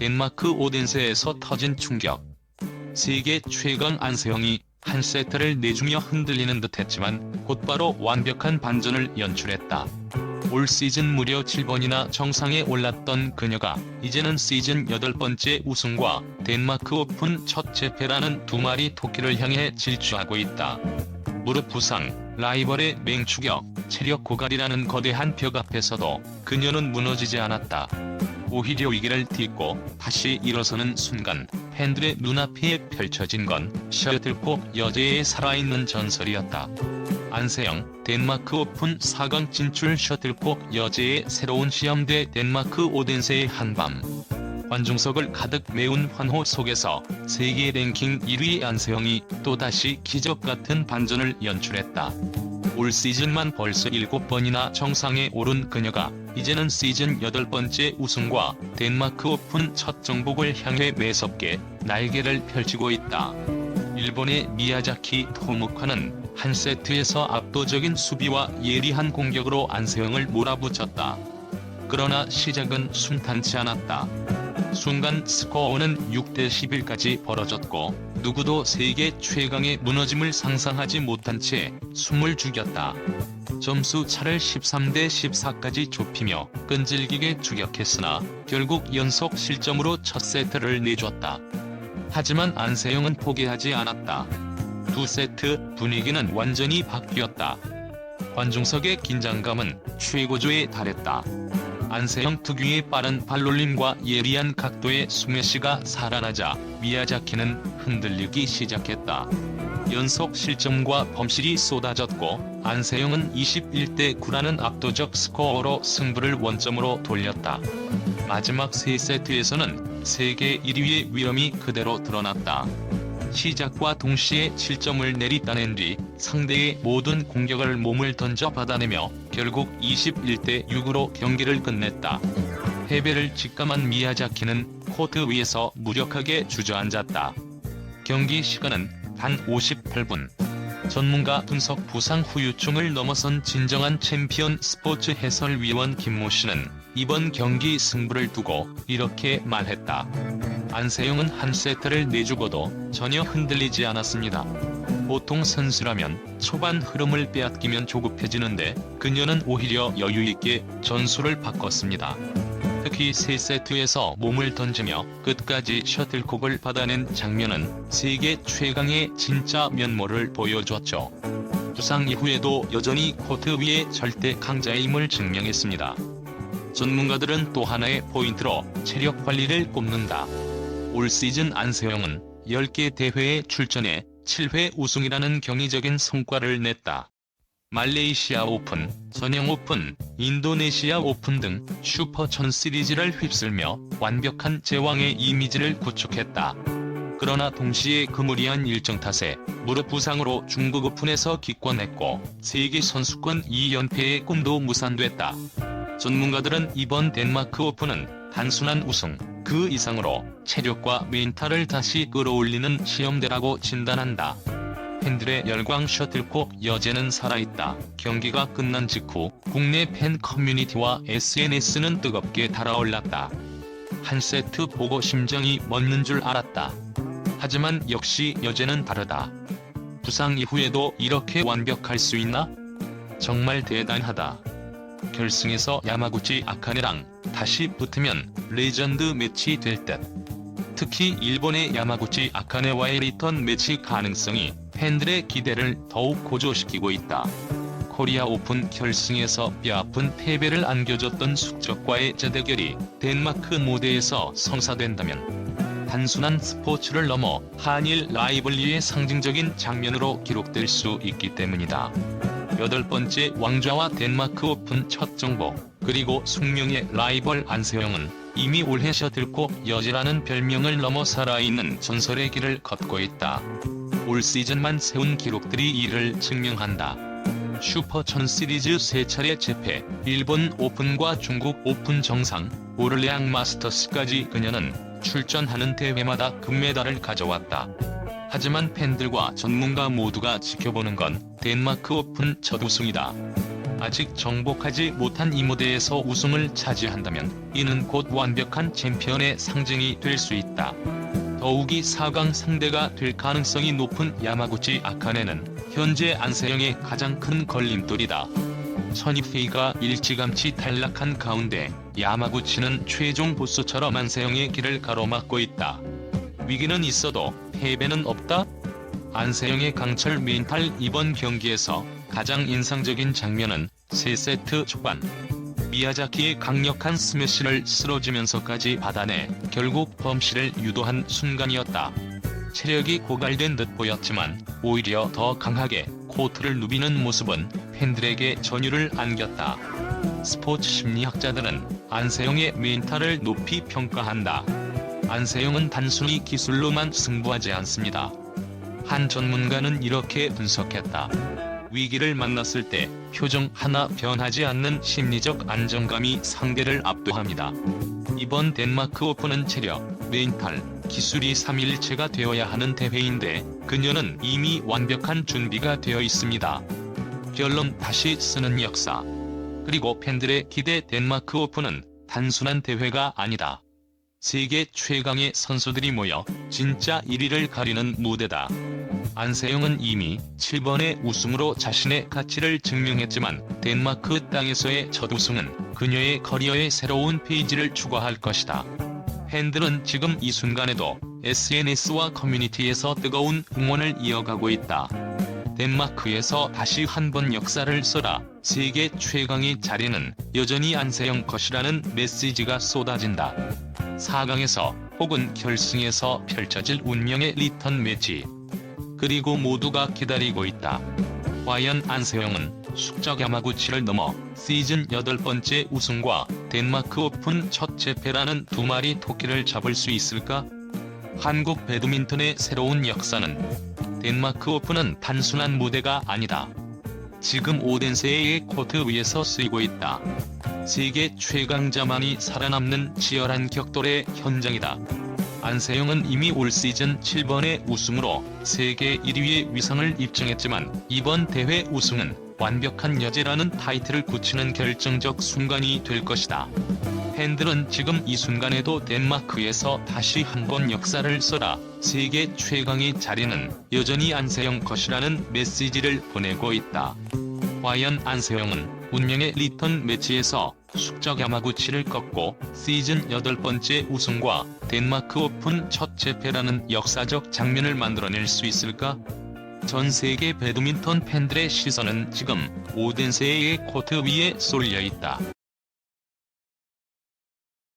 덴마크 오덴세에서 터진 충격. 세계 최강 안세영이 한 세트를 내주며 흔들리는 듯했지만 곧바로 완벽한 반전을 연출했다. 올 시즌 무려 7번이나 정상에 올랐던 그녀가 이제는 시즌 8번째 우승과 덴마크 오픈 첫 재패라는 두 마리 토끼를 향해 질주하고 있다. 무릎 부상, 라이벌의 맹추격, 체력 고갈이라는 거대한 벽 앞에서도 그녀는 무너지지 않았다. 오히려 위기를 딛고 다시 일어서는 순간 팬들의 눈앞에 펼쳐진 건 셔틀콕 여제의 살아있는 전설이었다. 안세영, 덴마크 오픈 4강 진출 셔틀콕 여제의 새로운 시험대 덴마크 오덴세의 한밤. 관중석을 가득 메운 환호 속에서 세계 랭킹 1위 안세영이 또다시 기적 같은 반전을 연출했다. 올 시즌만 벌써 7번이나 정상에 오른 그녀가 이제는 시즌 8번째 우승과 덴마크 오픈 첫 정복을 향해 매섭게 날개를 펼치고 있다. 일본의 미야자키 토무카는 한 세트에서 압도적인 수비와 예리한 공격으로 안세영을 몰아붙였다. 그러나 시작은 순탄치 않았다. 순간 스코어는 6대 11까지 벌어졌고 누구도 세계 최강의 무너짐을 상상하지 못한 채 숨을 죽였다. 점수 차를 13대 14까지 좁히며 끈질기게 추격했으나 결국 연속 실점으로 첫 세트를 내줬다. 하지만 안세영은 포기하지 않았다. 두 세트 분위기는 완전히 바뀌었다. 관중석의 긴장감은 최고조에 달했다. 안세영 특유의 빠른 발놀림과 예리한 각도의 스매시가 살아나자 미야자키는 흔들리기 시작했다. 연속 실점과 범실이 쏟아졌고 안세영은 21대 9라는 압도적 스코어로 승부를 원점으로 돌렸다. 마지막 세 세트에서는 세계 1위의 위험이 그대로 드러났다. 시작과 동시에 7점을 내리따낸 뒤 상대의 모든 공격을 몸을 던져 받아내며 결국 21대 6으로 경기를 끝냈다. 패배를 직감한 미야자키는 코트 위에서 무력하게 주저앉았다. 경기 시간은 단 58분. 전문가 분석 부상 후유증을 넘어선 진정한 챔피언 스포츠 해설위원 김모 씨는 이번 경기 승부를 두고 이렇게 말했다. 안세영은 한 세트를 내주고도 전혀 흔들리지 않았습니다. 보통 선수라면 초반 흐름을 빼앗기면 조급해지는데 그녀는 오히려 여유있게 전술을 바꿨습니다. 특히 3세트에서 몸을 던지며 끝까지 셔틀콕을 받아낸 장면은 세계 최강의 진짜 면모를 보여줬죠. 부상 이후에도 여전히 코트 위에 절대 강자임을 증명했습니다. 전문가들은 또 하나의 포인트로 체력 관리를 꼽는다. 올 시즌 안세영은 10개 대회에 출전해 7회 우승이라는 경이적인 성과를 냈다. 말레이시아 오픈, 전형 오픈, 인도네시아 오픈 등 슈퍼천 시리즈를 휩쓸며 완벽한 제왕의 이미지를 구축했다. 그러나 동시에 그 무리한 일정 탓에 무릎 부상으로 중국 오픈에서 기권했고 세계 선수권 2연패의 꿈도 무산됐다. 전문가들은 이번 덴마크 오픈은 단순한 우승, 그 이상으로 체력과 멘탈을 다시 끌어올리는 시험대라고 진단한다. 팬들의 열광 셔틀콕 여제는 살아있다. 경기가 끝난 직후 국내 팬 커뮤니티와 SNS는 뜨겁게 달아올랐다. 한 세트 보고 심장이 멎는 줄 알았다. 하지만 역시 여제는 다르다. 부상 이후에도 이렇게 완벽할 수 있나? 정말 대단하다. 결승에서 야마구치 아카네랑 다시 붙으면 레전드 매치 될 듯. 특히 일본의 야마구치 아카네와의 리턴 매치 가능성이 팬들의 기대를 더욱 고조시키고 있다. 코리아 오픈 결승에서 뼈아픈 패배를 안겨줬던 숙적과의 재대결이 덴마크 무대에서 성사된다면 단순한 스포츠를 넘어 한일 라이벌리의 상징적인 장면으로 기록될 수 있기 때문이다. 여덟 번째 왕좌와 덴마크 오픈 첫 정복, 그리고 숙명의 라이벌 안세영은 이미 올해 셔틀콕 여지라는 별명을 넘어 살아있는 전설의 길을 걷고 있다. 올 시즌만 세운 기록들이 이를 증명한다. 슈퍼천 시리즈 3차례 재패, 일본 오픈과 중국 오픈 정상, 오를레앙 마스터스까지 그녀는 출전하는 대회마다 금메달을 가져왔다. 하지만 팬들과 전문가 모두가 지켜보는 건 덴마크 오픈 첫 우승이다. 아직 정복하지 못한 이 무대에서 우승을 차지한다면 이는 곧 완벽한 챔피언의 상징이 될 수 있다. 더욱이 4강 상대가 될 가능성이 높은 야마구치 아카네는 현재 안세영의 가장 큰 걸림돌이다. 선입회의가 일찌감치 탈락한 가운데 야마구치는 최종 보스처럼 안세영의 길을 가로막고 있다. 위기는 있어도 패배는 없다? 안세영의 강철 멘탈 이번 경기에서 가장 인상적인 장면은 3세트 초반 미야자키의 강력한 스매시를 쓰러지면서까지 받아내 결국 범실을 유도한 순간이었다. 체력이 고갈된 듯 보였지만 오히려 더 강하게 코트를 누비는 모습은 팬들에게 전율을 안겼다. 스포츠 심리학자들은 안세영의 멘탈을 높이 평가한다. 안세영은 단순히 기술로만 승부하지 않습니다. 한 전문가는 이렇게 분석했다. 위기를 만났을 때 표정 하나 변하지 않는 심리적 안정감이 상대를 압도합니다. 이번 덴마크 오픈은 체력, 멘탈, 기술이 3일체가 되어야 하는 대회인데 그녀는 이미 완벽한 준비가 되어 있습니다. 결론 다시 쓰는 역사. 그리고 팬들의 기대 덴마크 오픈은 단순한 대회가 아니다. 세계 최강의 선수들이 모여 진짜 1위를 가리는 무대다. 안세영은 이미 7번의 우승으로 자신의 가치를 증명했지만 덴마크 땅에서의 첫 우승은 그녀의 커리어의 새로운 페이지를 추가할 것이다. 팬들은 지금 이 순간에도 SNS와 커뮤니티에서 뜨거운 응원을 이어가고 있다. 덴마크에서 다시 한 번 역사를 써라. 세계 최강의 자리는 여전히 안세영 것이라는 메시지가 쏟아진다. 4강에서 혹은 결승에서 펼쳐질 운명의 리턴 매치. 그리고 모두가 기다리고 있다. 과연 안세영은 숙적 야마구치를 넘어 시즌 8번째 우승과 덴마크 오픈 첫 재패라는 두 마리 토끼를 잡을 수 있을까? 한국 배드민턴의 새로운 역사는 덴마크 오픈은 단순한 무대가 아니다. 지금 오덴세의 코트 위에서 쓰이고 있다. 세계 최강자만이 살아남는 치열한 격돌의 현장이다. 안세영은 이미 올 시즌 7번의 우승으로 세계 1위의 위상을 입증했지만 이번 대회 우승은 완벽한 여제라는 타이틀을 굳히는 결정적 순간이 될 것이다. 팬들은 지금 이 순간에도 덴마크에서 다시 한 번 역사를 써라. 세계 최강의 자리는 여전히 안세영 것이라는 메시지를 보내고 있다. 과연 안세영은 운명의 리턴 매치에서 숙적 야마구치를 꺾고 시즌 8번째 우승과 덴마크 오픈 첫 재패라는 역사적 장면을 만들어낼 수 있을까? 전 세계 배드민턴 팬들의 시선은 지금 오덴세의 코트 위에 쏠려 있다.